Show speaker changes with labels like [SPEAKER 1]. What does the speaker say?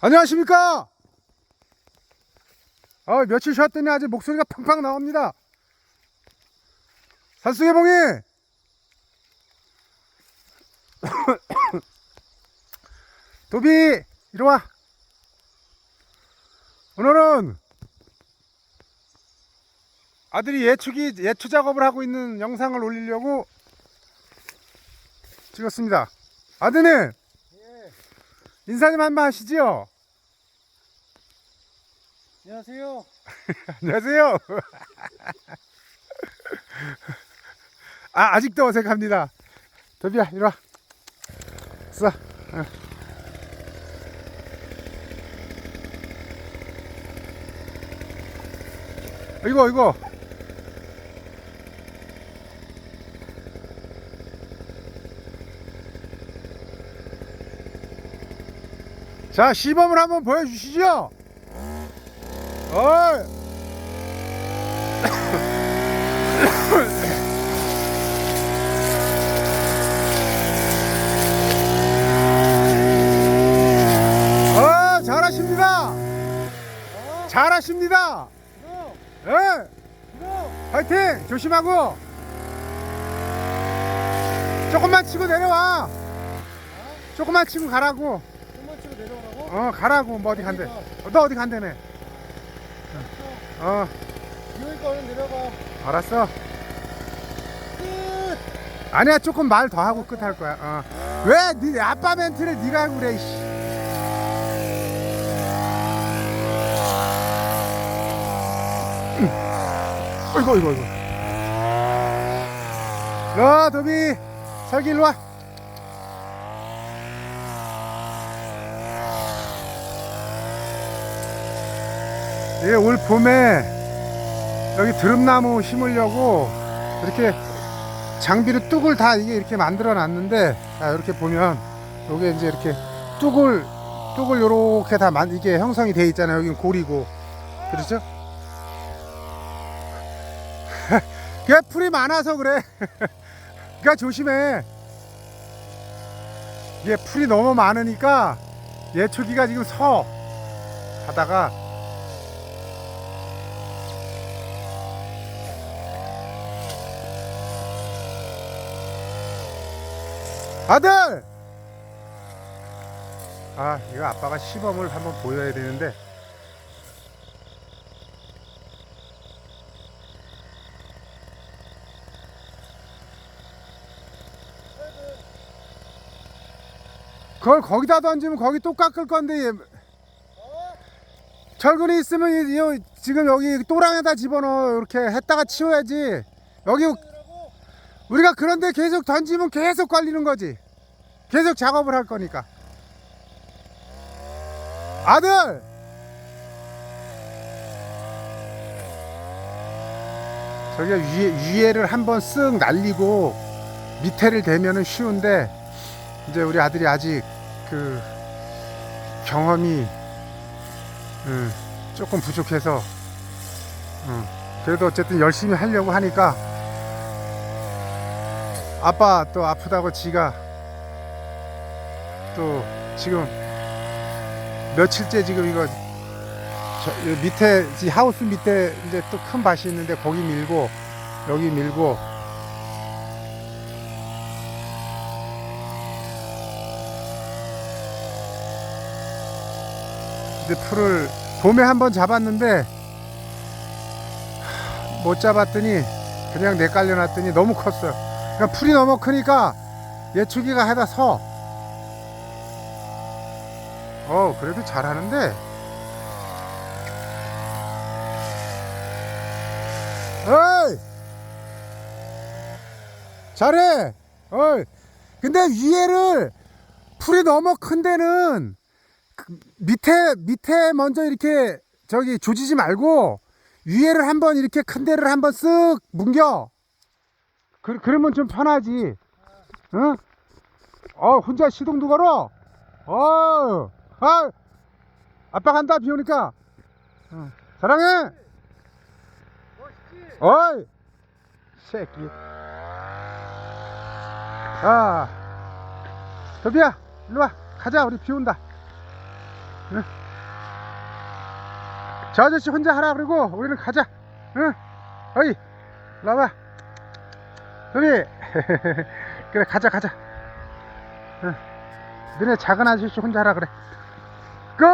[SPEAKER 1] 안녕하십니까? 아, 며칠 쉬었더니 아주 목소리가 팡팡 나옵니다. 산속의 봉이! 도비, 이리 와. 오늘은 아들이 예초기, 예초 작업을 하고 있는 영상을 올리려고 찍었습니다. 아드님! 인사 좀 한번 하시죠.
[SPEAKER 2] 안녕하세요.
[SPEAKER 1] 안녕하세요. 아, 아직도 어색합니다. 도비야, 이리 와. 써. 어. 이거, 이거. 자, 시범을 한번 보여주시죠. 어, 잘하십니다. 잘하십니다. 예,
[SPEAKER 2] 이거.
[SPEAKER 1] 파이팅! 조심하고. 조금만 치고 내려와. 조금만 치고 가라고.
[SPEAKER 2] 내려오라고.
[SPEAKER 1] 어, 가라고. 뭐 어디 간대. 어, 너 어디 간대네. 어,
[SPEAKER 2] 비오니까 얼른 내려가.
[SPEAKER 1] 알았어.
[SPEAKER 2] 끝.
[SPEAKER 1] 아니야, 조금 말 더 하고 끝 할 거야. 어. 왜, 네 아빠 멘트를 네가 하고 그래, 씨. 어이구, 어이구, 어이구. 야, 도비, 설기 일로 와. 이게 올 봄에 여기 드럼나무 심으려고 이렇게 장비를 뚝을 다 이게 이렇게 만들어 놨는데 자 이렇게 보면 요게 이제 이렇게 뚝을 뚝을 요렇게 다 만, 이게 형성이 돼 있잖아요. 여기 고리고. 그렇죠? 그게 풀이 많아서 그래. 그러니까 조심해. 이게 풀이 너무 많으니까 예초기가 지금 서. 하다가 아들! 아, 이거 아빠가 시범을 한번 보여야 되는데. 그걸 거기다 던지면 거기 또 깎을 건데. 얘. 철근이 있으면 이, 이, 지금 여기 또랑에다 집어넣어. 이렇게 했다가 치워야지. 여기. 우리가 그런데 계속 던지면 계속 걸리는 거지. 계속 작업을 할 거니까. 아들! 저기가 위에, 위에를 한번 쓱 날리고 밑에를 대면은 쉬운데 이제 우리 아들이 아직 그 경험이 음, 조금 부족해서 음, 그래도 어쨌든 열심히 하려고 하니까 아빠 또 아프다고 지가 또 지금 며칠째 지금 이거 밑에 이 하우스 밑에 이제 또 큰 밭이 있는데 거기 밀고 여기 밀고 근데 풀을 봄에 한번 잡았는데 하, 못 잡았더니 그냥 내깔려 놨더니 너무 컸어요. 그러니까 풀이 너무 크니까 예초기가 해다 서. 어, 그래도 잘하는데. 어이! 잘해! 어이! 근데 위에를 풀이 너무 큰 데는 그 밑에, 밑에 먼저 이렇게 저기 조지지 말고 위에를 한번 이렇게 큰 데를 한번 쓱 뭉겨. 그, 그러면 좀 편하지. 응? 어, 혼자 시동도 걸어? 어, 아, 아빠 간다, 비 오니까. 어, 사랑해!
[SPEAKER 2] 멋있지?
[SPEAKER 1] 어이! 새끼. 아, 도비야, 일로 와. 가자, 우리 비 온다. 응? 저 아저씨 혼자 하라 그러고 우리는 가자 응? 어이 나와 소비 그래 가자 가자. 응. 너네 작은 아저씨 혼자 하라 그래. 끝